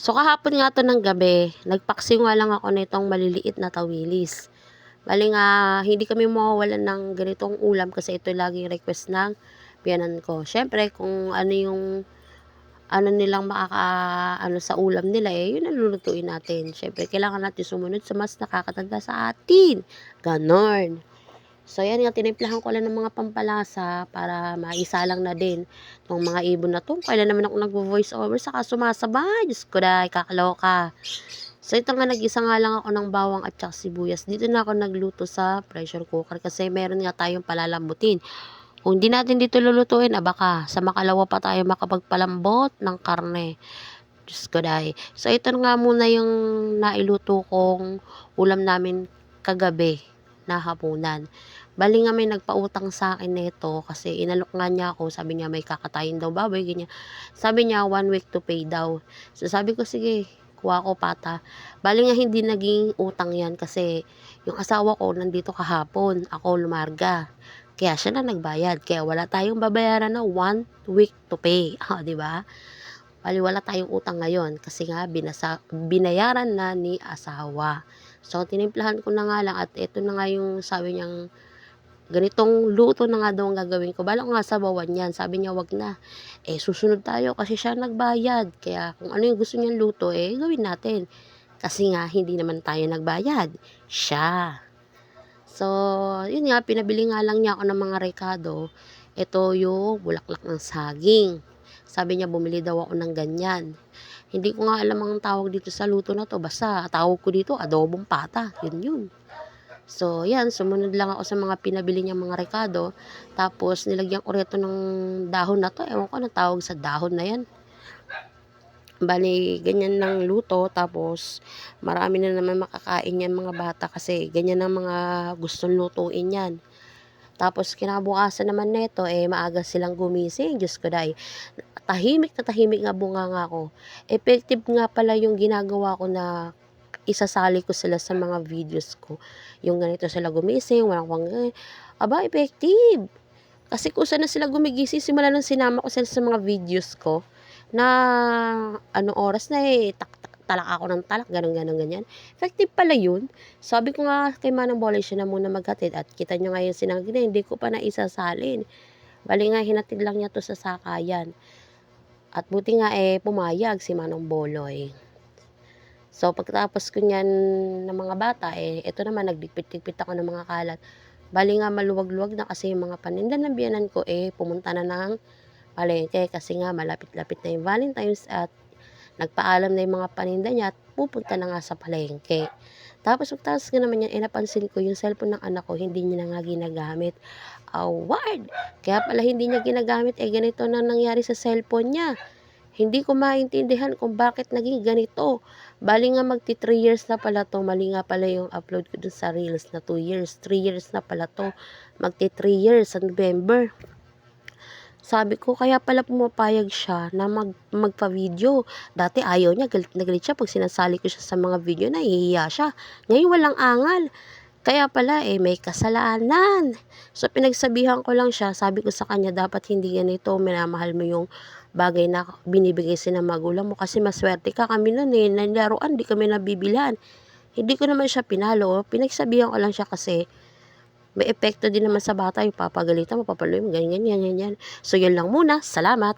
So kahapon nga to ng gabi, nagpaksi nga lang ako nitong maliliit na tawilis. Bali nga, hindi kami mawawalan ng ganitong ulam kasi ito laging request ng biyanan ko. Siyempre, kung ano yung ano nilang makaka ano sa ulam nila eh, yun ang lulutuin natin. Siyempre, kailangan natin sumunod sa mas nakakatanda sa atin. Ganon. So, yan nga, tinimplahan ko lang ng mga pampalasa para maisalang na din ng mga ibon na to. Kailan naman ako nag-voice over, saka sumasabay. Diyos ko dahil, kakaloka. So, ito nga, nag-isa nga lang ako ng bawang at saka sibuyas. Dito na ako nagluto sa pressure cooker kasi meron nga tayong palalambutin. Kung hindi natin dito lulutuin, ah baka sa makalawa pa tayo makapagpalambot ng karne. Diyos ko dahil. So, ito nga muna yung nailuto kong ulam namin kagabi na hapunan. Bali nga may nagpautang sa akin nito kasi inalok nga niya ako. Sabi niya may kakatayin daw baboy, ganyan. Sabi niya one week to pay daw. So sabi ko sige, kuha ko pata. Bali nga hindi naging utang yan kasi yung asawa ko nandito kahapon. Ako lumarga. Kaya siya na nagbayad. Kaya wala tayong babayaran na one week to pay. Ah, di ba? Bali wala tayong utang ngayon kasi nga binasa, binayaran na ni asawa. So tinimplahan ko na nga lang at ito na nga yung sabi niyang ganitong luto na nga daw ang gagawin ko. Balak nga sa bawan yan. Sabi niya wag na. Eh susunod tayo kasi siya nagbayad. Kaya kung ano yung gusto niyang luto eh gawin natin. Kasi nga hindi naman tayo nagbayad. Siya. So, yun nga, pinabili nga lang niya ako ng mga rekado. Ito yung bulaklak ng saging. Sabi niya, bumili daw ako ng ganyan. Hindi ko nga alam ang tawag dito sa luto na to. Basta, tawag ko dito, adobong pata. Yun yun. So, yan, sumunod lang ako sa mga pinabili niya mga rekado. Tapos, nilagyan ko rito ng dahon na to. Ewan ko na tawag sa dahon na yan. Bali, ganyan ng luto. Tapos, marami na naman makakain yan mga bata kasi ganyan ang mga gustong lutuin yan. Tapos, kinabukasan naman neto, eh, maaga silang gumising. Diyos ko dahil, tahimik na tahimik nga bunga nga ako. Effective nga pala yung ginagawa ko na isasali ko sila sa mga videos ko. Yung ganito sila gumising, walang wang, eh, aba, effective. Kasi kung saan na sila gumigising, simula nang sinama ko sila sa mga videos ko, na anong oras na eh, tak, tak, talak ako ng talak, ganun, ganun, ganyan. Effective pala yun. Sabi ko nga kay Manang Bola, siya na muna maghatid at kita nyo nga yung sinanggi na, hindi ko pa na isasalin. Bali nga, hinatid lang niya to sa sakayan. At buti nga eh, pumayag si Manong Boloy. So, pagkatapos ko niyan ng mga bata, eh, ito naman, nagdikpit-dikpit ako ng mga kalat. Bali nga, maluwag-luwag na kasi yung mga paninda ng biyanan ko, eh, pumunta na ng palengke kasi nga malapit-lapit na yung Valentine's at nagpaalam na yung mga paninda niya at pupunta na nga sa palengke. Tapos pagtaas ko naman yan, eh, napansin ko yung cellphone ng anak ko, hindi niya na nga ginagamit. Award! Kaya pala hindi niya ginagamit, eh ganito na nangyari sa cellphone niya. Hindi ko maintindihan kung bakit naging ganito. Bali nga magti 3 years na pala to. Mali nga pala yung upload ko dun sa Reels na 2 years. 3 years na pala to. Magti 3 years sa November. Sabi ko, kaya pala pumapayag siya na mag, magpa-video. Dati ayaw niya, galit na galit siya pag sinasali ko siya sa mga video, nahihiya siya. Ngayon walang angal. Kaya pala eh, may kasalanan. So, pinagsabihan ko lang siya, sabi ko sa kanya, dapat hindi ganito, minamahal mo yung bagay na binibigay sa ng magulang mo kasi maswerte ka kami nun eh, nalaruan, di kami nabibilhan. Hindi ko naman siya pinalo, pinagsabihan ko lang siya kasi may epekto din naman sa bata yung papagalitan mo, papaluin mo, ganyan, ganyan, ganyan. So, yun lang muna. Salamat!